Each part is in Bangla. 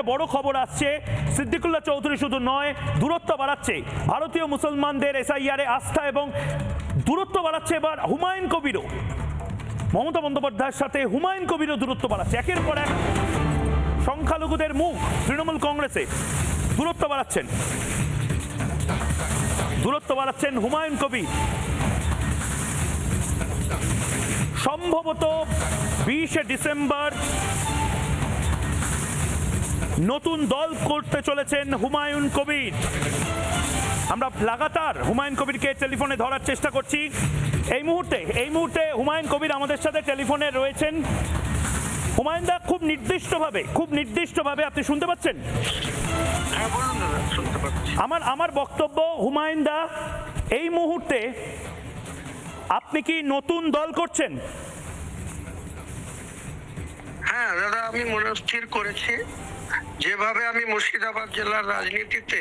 একটা বড় খবর আসছে। সিদ্দিকুল্লাহ চৌধুরী শুধু নয়, দূরত্ব বাড়াচ্ছে। ভারতীয় মুসলমানদের এসআইআরে আস্থা এবং দূরত্ব বাড়াচ্ছে এবার হুমায়ুন কবিরও। মমতা বন্দ্যোপাধ্যায়ের সাথে হুমায়ুন কবিরও দূরত্ব বাড়াচ্ছে। একের পর এক সংখ্যালঘুদের মুখ তৃণমূল কংগ্রেসে। দূরত্ব বাড়াচ্ছেন। দূরত্ব বাড়াচ্ছেন হুমায়ুন কবির। সম্ভবত বিশে ডিসেম্বর নতুন দল করতে চলেছেন হুমায়ুন কবির। আমরা লাগাতার হুমায়ুন কবিরকে টেলিফোনে ধরার চেষ্টা করছি। এই মুহূর্তে এই মুহূর্তে হুমায়ুন কবির আমাদের সাথে টেলিফোনে রয়েছেন। হুমায়ুন দা খুব নির্দিষ্টভাবে খুব নির্দিষ্টভাবে আপনি শুনতে পাচ্ছেন? হ্যাঁ আমার আমার বক্তব্য হুমায়ুন দা এই মুহূর্তে আপনি কি নতুন দল করছেন? হ্যাঁ দাদা আমি মনস্থির করেছি। যেভাবে আমি মুর্শিদাবাদ জেলার রাজনীতিতে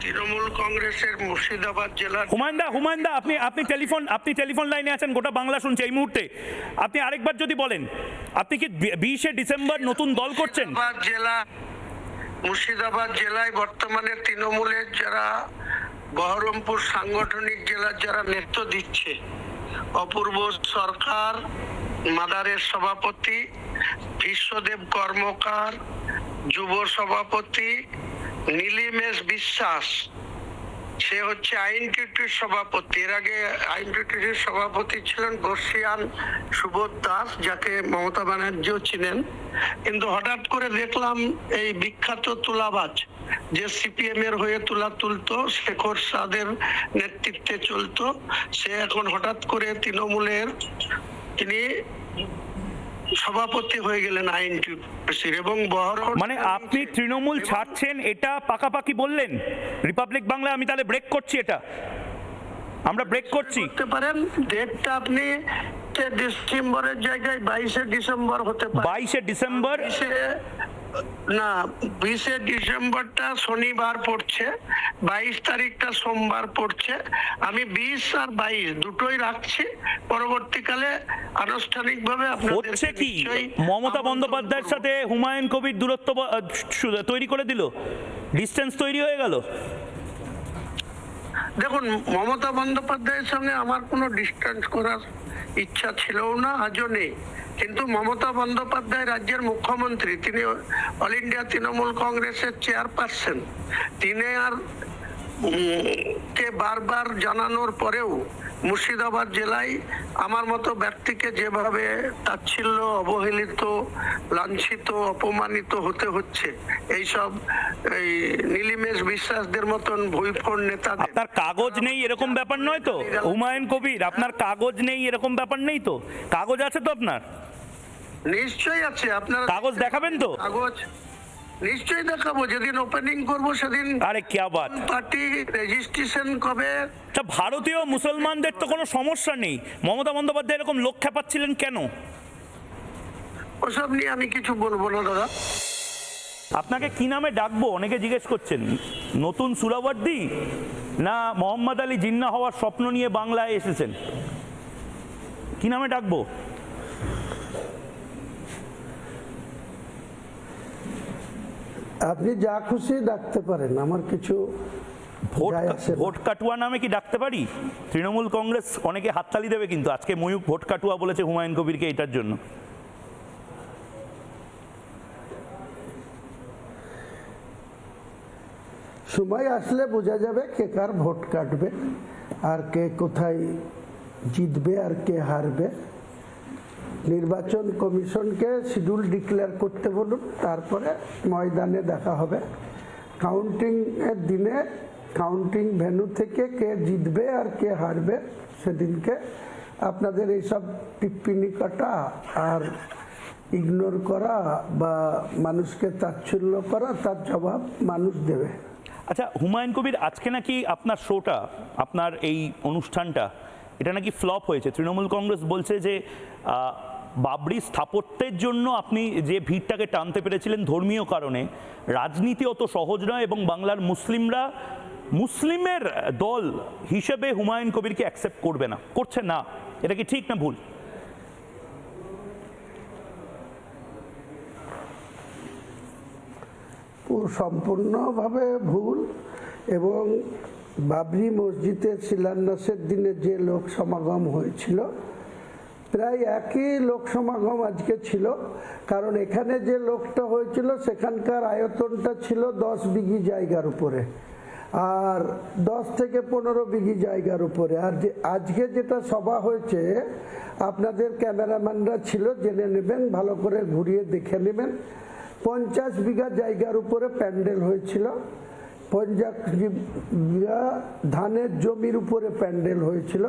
তৃণমূল কংগ্রেসের মুর্শিদাবাদ জেলার হুমায়ুন দা হুমায়ুন দা আপনি আপনি টেলিফোন আপনি টেলিফোন লাইনে আছেন গোটা বাংলা শুনছে এই মুহূর্তে। আপনি আরেকবার যদি বলেন আপনি কি বিশে ডিসেম্বর নতুন দল করছেন? জেলা মুর্শিদাবাদ জেলায় বর্তমানে তৃণমূলের যারা বহরমপুর সাংগঠনিক জেলার যারা নেতৃত্ব দিচ্ছে অপূর্ব সরকার মাদারের সভাপতি বিশ্বদেব কর্মকার যুব সভাপতি নীলিমেশ বিশ্বাস, সে হচ্ছে আইন টিউটির সভাপতি। এর আগে আইন টিউটির সভাপতি ছিলেন বর্ষিয়ান সুবোধ দাস, যাকে মমতা ব্যানার্জিও চিনেন। কিন্তু হঠাৎ করে দেখলাম এই বিখ্যাত তুলাবাজ, যে সিপিএম এর হয়ে তুলা তুলতো, শেখর সাদের নেতৃত্বে চলতো, সে এখন হঠাৎ করে তৃণমূলের তিনি সভাপতি হয়ে গেলেন আইন এবং মানে আপনি তৃণমূল ছাড়ছেন এটা পাকাপাকি বললেন। রিপাবলিক বাংলা আমি তাহলে ব্রেক করছি এটা। আমরা ব্রেক করছি। করতে পারেন ডেটটা আপনি ডিসেম্বরের জায়গায় বাইশে ডিসেম্বর হতে পারে। বাইশে ডিসেম্বর না বিশে ডিসেম্বরটা শনিবার পড়ছে বাইশ তারিখটা সোমবার পড়ছে। আমি বিশ আর বাইশ দুটোই রাখছি। পরবর্তীকালে আনুষ্ঠানিকভাবে হচ্ছে কি? মমতা বন্দ্যোপাধ্যায়ের সাথে হুমায়ুন কবির দূরত্ব তৈরি করে দিল। ডিস্টেন্স তৈরি হয়ে গেল। দেখুন মমতা বন্দ্যোপাধ্যায়ের সঙ্গে আমার কোনো ডিস্টেন্স করার ইচ্ছা ছিলও না, আজও নেই। কিন্তু মমতা বন্দ্যোপাধ্যায় রাজ্যের মুখ্যমন্ত্রী, তিনি অল ইন্ডিয়া তৃণমূল কংগ্রেসের চেয়ারপারসন। তিনি আর কে বারবার জানানোর পরেও মুর্শিদাবাদ জেলায় আমার মতো ব্যক্তিকে যেভাবে তাচ্ছিল্য অবহেলিত লাঞ্ছিত অপমানিত হতে হচ্ছে এইসব এই নীলিমেশ বিশ্বাসদের মতন ভুইফোড় নেতা আপনার কাগজ নেই এরকম ব্যাপার নয় তো? হুমায়ুন কবির আপনার কাগজ নেই এরকম ব্যাপার নেই তো? কাগজ আছে তো আপনার? নিশ্চয়ই আছে আপনার কাগজ দেখাবেন তো? কাগজ নিশ্চয়ই দেখাবো যেদিন ওপেনিং করব সেদিন আরে ক্যা বাত পার্টি রেজিস্ট্রেশন কবে? তা ভারতীয় মুসলমানদের তো কোনো সমস্যা নেই। মমতা বন্দ্যোপাধ্যায় এরকম লোক খেপাচ্ছিলেন কেন? ওসব নিয়ে আমি কিছু বলব না দাদা। আপনাকে কি নামে ডাকবো? অনেকে জিজ্ঞেস করছেন নতুন সুরাবর্দি না মোহাম্মদ আলী জিন্না হওয়ার স্বপ্ন নিয়ে বাংলায় এসেছেন? কি নামে ডাকবো? আপনি যা খুশি ডাকতে পারেন আমার কিছু ভোট। ভোট কাটুয়া নামে কি ডাকতে পারি? তৃণমূল কংগ্রেস অনেকে হাততালি দেবে কিন্তু আজকে ময়ূক ভোট কাটুয়া বলেছে হুমায়ুন কবিরকে এটার জন্য। সময় আসলে বোঝা যাবে কে কার ভোট কাটবে আর কে কোথায় জিতবে আর কে হারবে। নির্বাচন কমিশনকে শিডিউল ডিক্লেয়ার করতে বলুন, তারপরে ময়দানে দেখা হবে। কাউন্টিং এর দিনে কাউন্টিং ভেন্যু থেকে কে জিতবে আর কে হারবে সেদিনকে আপনাদের এইসব টিপ্পিনি কাটা আর ইগনোর করা বা মানুষকে তাচ্ছল্য করা, তার জবাব মানুষ দেবে। আচ্ছা হুমায়ুন কবির, আজকে নাকি আপনার শোটা, আপনার এই অনুষ্ঠানটা, এটা নাকি ফ্লপ হয়েছে? তৃণমূল কংগ্রেস বলছে যে বাবরি স্থাপত্যের জন্য আপনি যে ভিড়টাকে টানতে পেরেছিলেন ধর্মীয় কারণে, রাজনীতি অত সহজ নয় এবং বাংলার মুসলিমরা মুসলিমের দল হিসেবে হুমায়ুন কবিরকে অ্যাকসেপ্ট করবে না। করছে না। এটা কি ঠিক না ভুল? সম্পূর্ণভাবে ভুল এবং বাবরি মসজিদের শিলান্যাসের দিনে যে লোক সমাগম হয়েছিল প্রায় একই লোক সমাগম আজকে ছিল। কারণ এখানে যে লোকটা হয়েছিল, সেখানকার আয়তনটা ছিল দশ বিঘি জায়গার উপরে। আর দশ থেকে পনেরো বিঘি জায়গার উপরে। আর যে আজকে যেটা সভা হয়েছে, আপনাদের ক্যামেরাম্যানরা ছিল, জেনে নেবেন, ভালো করে ঘুরিয়ে দেখে নেবেন। পঞ্চাশ বিঘা জায়গার উপরে প্যান্ডেল হয়েছিল। ধানের জমির উপরে প্যান্ডেল হয়েছিল।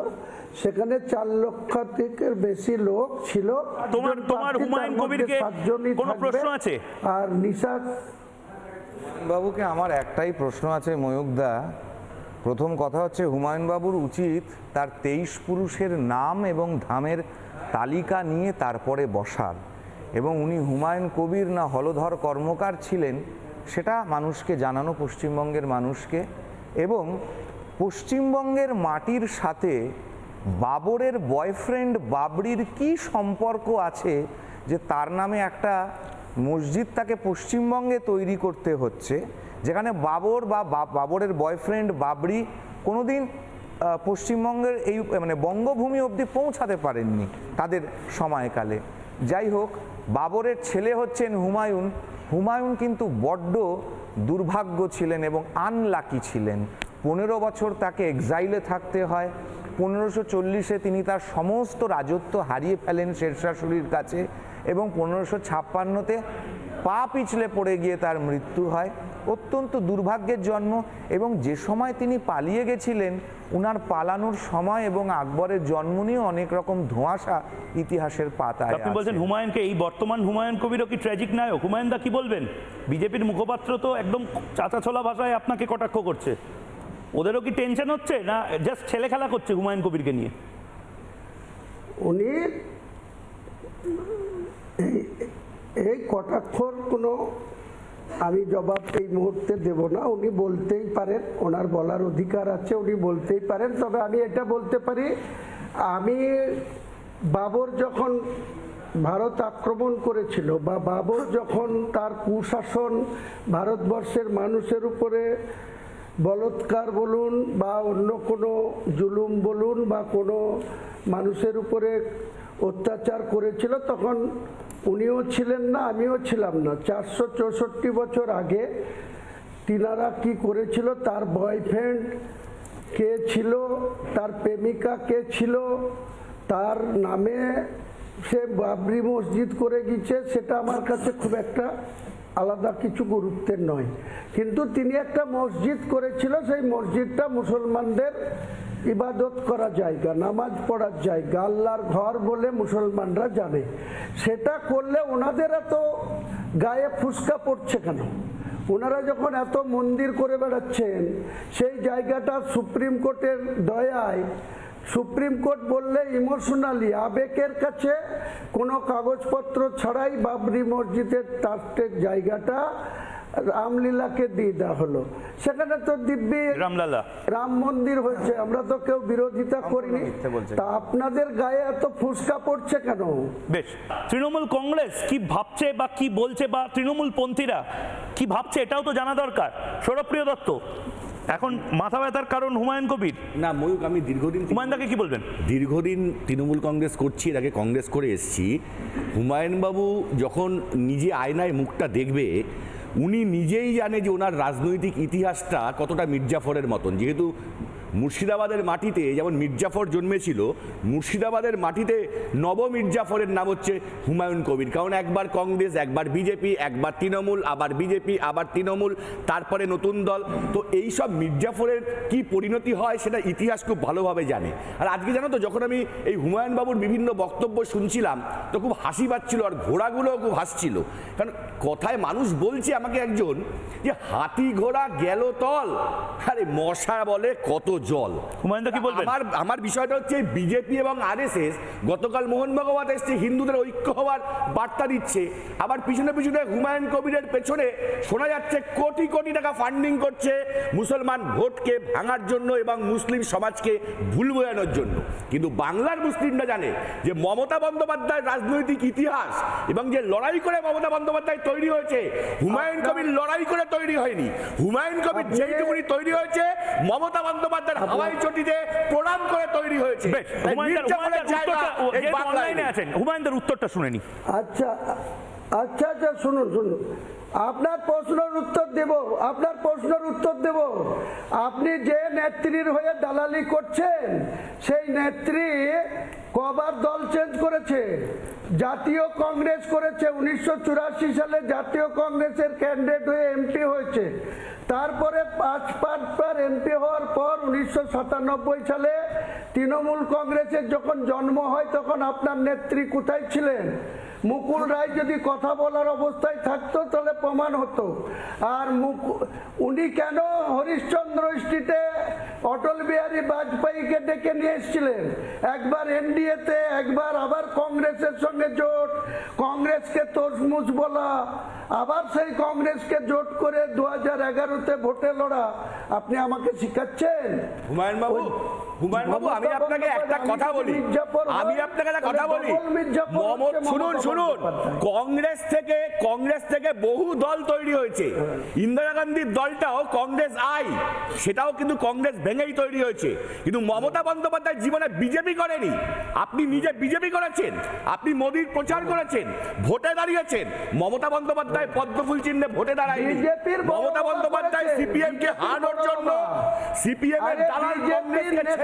সেখানে চার লক্ষ থেকে বেশি লোক ছিল। তোমার- তোমার হুমায়ুন কবিরকে কোনো প্রশ্ন আছে? আর নিশা বাবুকে আমার একটাই প্রশ্ন আছে ময়ূকদা। প্রথম কথা হচ্ছে হুমায়ুন বাবুর উচিত তার তেইশ পুরুষের নাম এবং ধামের তালিকা নিয়ে তারপরে বসার এবং উনি হুমায়ুন কবির না হলধর কর্মকার ছিলেন সেটা মানুষকে জানানো পশ্চিমবঙ্গের মানুষকে এবং পশ্চিমবঙ্গের মাটির সাথে বাবরের বয়ফ্রেন্ড বাবরির কি সম্পর্ক আছে যে তার নামে একটা মসজিদ তাকে পশ্চিমবঙ্গে তৈরি করতে হচ্ছে যেখানে বাবর বা বাবরের বয়ফ্রেন্ড বাবরি কোনোদিন আহ, পশ্চিমবঙ্গের এই মানে বঙ্গভূমি অবধি পৌঁছাতে পারেননি তাদের সময়কালে। যাই হোক বাবরের ছেলে হচ্ছেন হুমায়ুন। হুমায়ুন কিন্তু বড্ড দুর্ভাগ্য ছিলেন এবং আনলাকি ছিলেন। পনেরো বছর তাকে এক্সাইলে থাকতে হয়। পনেরোশো চল্লিশে তিনি তার সমস্ত রাজত্ব হারিয়ে ফেলেন শেরশাশুড়ির কাছে এবং পনেরোশো ছাপ্পান্নতে পা পিছলে পড়ে গিয়ে তার মৃত্যু হয়। অত্যন্ত দুর্ভাগ্যের জন্ম এবং যে সময় তিনি পালিয়ে গেছিলেন উনার পালানোর সময় এবং আকবরের জন্ম নিয়ে অনেক রকম ধোঁয়াশা ইতিহাসের পাতায় আপনি বলছেন হুমায়ুনকে এই বর্তমান হুমায়ুন কবিরও কি ট্র্যাজিক নায়ক? হুমায়ুন দা কি বলবেন? বিজেপির মুখপাত্র তো একদম চাচা ছোলা ভাষায় আপনাকে কটাক্ষ করছে। ওদেরও কি টেনশন হচ্ছে না জাস্ট ছেলে খেলা করছে হুমায়ুন কবিরকে নিয়ে? উনি এই- এই কটাক্ষর কোনো আমি জবাব এই মুহূর্তে দেব না। উনি বলতেই পারেন, ওনার বলার অধিকার আছে, উনি বলতেই পারেন। তবে আমি এটা বলতে পারি, আমি বাবর যখন ভারত আক্রমণ করেছিল বা বাবর যখন তার কুশাসন ভারতবর্ষের মানুষের উপরে বলৎকার বলুন বা অন্য কোনো জুলুম বলুন বা কোনো মানুষের উপরে অত্যাচার করেছিল, তখন উনিও ছিলেন না, আমিও ছিলাম না। চারশো চৌষট্টি বছর আগে তিনারা কি করেছিল, তার বয়ফ্রেন্ড কে ছিল, তার প্রেমিকা কে ছিল, তার নামে সে বাবরি মসজিদ করে গিয়েছে, সেটা আমার কাছে খুব একটা আলাদা কিছু গুরুত্বের নয়। কিন্তু তিনি একটা মসজিদ করেছিল, সেই মসজিদটা মুসলমানদের ইবাদত করা জায়গা, নামাজ পড়ার জায়গা, আল্লাহর ঘর বলে মুসলমানরা জানে। সেটা করলে ওনাদের এত গায়ে ফুসকা পড়ছে কেন? ওনারা যখন এত মন্দির করে বেড়াচ্ছেন, সেই জায়গাটা সুপ্রিম কোর্টের দয়ায়, সুপ্রিম কোর্ট বললে ইমোশনালি আবেগের কাছে কোনো কাগজপত্র ছাড়াই বাবরি মসজিদের ট্রাস্টের জায়গাটা রামলীলাকে দিয়ে দেওয়া হলো। সেখানে তো দিব্যি রামলালা। রাম মন্দির হয়েছে আমরা তো কেউ বিরোধিতা করিনি। বলছে। তা আপনাদের গায়ে এত ফুসকা পড়ছে কেন? বেশ তৃণমূল কংগ্রেস কি ভাবছে বা কি বলছে বা তৃণমূল পন্থীরা কি ভাবছে এটাও তো জানা দরকার। সৌরভপ্রিয় দত্ত এখন মাথা ব্যথার কারণ হুমায়ুন কবির? না ময়ূক আমি দীর্ঘদিন হুমায়ুন দাকে কি বলবেন? দীর্ঘদিন তৃণমূল কংগ্রেস করছি এর আগে কংগ্রেস করে এসেছি। হুমায়ুনবাবু যখন নিজে আয়নায় মুখটা দেখবে উনি নিজেই জানে যে ওনার রাজনৈতিক ইতিহাসটা কতটা মির্জাফরের মতন। যেহেতু মুর্শিদাবাদের মাটিতে যেমন মির্জাফর জন্মেছিল, মুর্শিদাবাদের মাটিতে নব মির্জাফরের নাম হচ্ছে হুমায়ুন কবির। কারণ একবার কংগ্রেস, একবার বিজেপি, একবার তৃণমূল, আবার বিজেপি, আবার তৃণমূল, তারপরে নতুন দল। তো এই সব মির্জাফরের কি পরিণতি হয় সেটা ইতিহাস খুব ভালোভাবে জানে। আর আজকে জানো তো, যখন আমি এই হুমায়ুন বাবুর বিভিন্ন বক্তব্য শুনছিলাম, তো খুব হাসি পাচ্ছিল আর ঘোড়াগুলোও খুব হাসছিল। কারণ কথায় মানুষ বলছে আমাকে একজন যে, হাতি ঘোড়া গেল তল। আরে মশা বলে কত জল। হুমায়ুনদা কি বলবেন? আমার আমার বিষয়টা হচ্ছে বিজেপি এবং আরএসএস গতকাল মোহন ভগবত এসছে হিন্দুদের ঐক্য হওয়ার বার্তা দিচ্ছে। আবার পিছনে পিছনে হুমায়ুন কবিরের পেছনে শোনা যাচ্ছে কোটি কোটি টাকা ফান্ডিং করছে মুসলমান ভোটকে ভাঙার জন্য এবং মুসলিম সমাজকে ভুল বোঝানোর জন্য। কিন্তু বাংলার মুসলিমরা জানে যে মমতা বন্দ্যোপাধ্যায়ের রাজনৈতিক ইতিহাস এবং যে লড়াই করে মমতা বন্দ্যোপাধ্যায় তৈরি হয়েছে হুমায়ুন কবির লড়াই করে তৈরি হয়নি। হুমায়ুন কবির যেইটুকুনি তৈরি হয়েছে মমতা বন্দ্যোপাধ্যায়ের হাওয়াই চটিতে প্রণাম করে তৈরি হয়েছে। হুমায়ুনদার উত্তরটা ও- এই যেহেতু বাংলায় অনলাইনে আছেন হুমায়ুনদার উত্তরটা শুনে আচ্ছা আচ্ছা আচ্ছা শুনুন শুনুন। আপনার প্রশ্নের উত্তর দেব আপনার প্রশ্নের উত্তর দেব। আপনি যে নেত্রীর হয়ে দালালি করছেন সেই নেত্রী কবার দল চেঞ্জ করেছে? জাতীয় কংগ্রেস করেছে। উনিশশো চুরাশি সালে জাতীয় কংগ্রেসের ক্যান্ডিডেট হয়ে এমপি হয়েছে। তারপরে পাঁচ পাঁচবার এমপি হওয়ার পর উনিশশো সাতানব্বই সালে তৃণমূল কংগ্রেসের যখন জন্ম হয়, তখন আপনার নেত্রী কোথায় ছিলেন? মুকুল রায় যদি কথা বলার অবস্থায় থাকতো তাহলে প্রমাণ হতো। আর মুকু উনি কেন হরিশ্চন্দ্র স্ট্রিটে অটল বিহারী বাজপেয়ীকে ডেকে নিয়ে এসেছিলেন? একবার এনডিএতে একবার আবার কংগ্রেসের সঙ্গে জোট। কংগ্রেসকে তসমুজ বলা আবার সেই কংগ্রেসকে জোট করে দু হাজার এগারোতে ভোটে লড়া। আপনি আমাকে শিখাচ্ছেন? হুমায়ুন বাবু? হুমায়ুন বাবু আমি আপনাকে একটা কথা বলি। আমি আপনাকে একটা কথা বলি। ডবল মির্জাপুর মম হচ্ছে শুনুন শুনুন। কংগ্রেস থেকে কংগ্রেস থেকে বহু দল তৈরি হয়েছে। ইন্দিরা গান্ধীর দলটাও কংগ্রেস আই সেটাও কিন্তু কংগ্রেস ভেঙেই তৈরি হয়েছে। কিন্তু মমতা বন্দ্যোপাধ্যায় জীবনে বিজেপি করেনি। আপনি নিজে বিজেপি করেছেন আপনি মোদীর প্রচার করেছেন ভোটে দাঁড়িয়েছেন। মমতা বন্দ্যোপাধ্যায় পদ্মফুল চিহ্নে ভোটে দাঁড়ায়নি। মমতা বন্দ্যোপাধ্যায়। সিপিএম কে হারানোর জন্য সিপিএম এর দালাল কংগ্রেসকে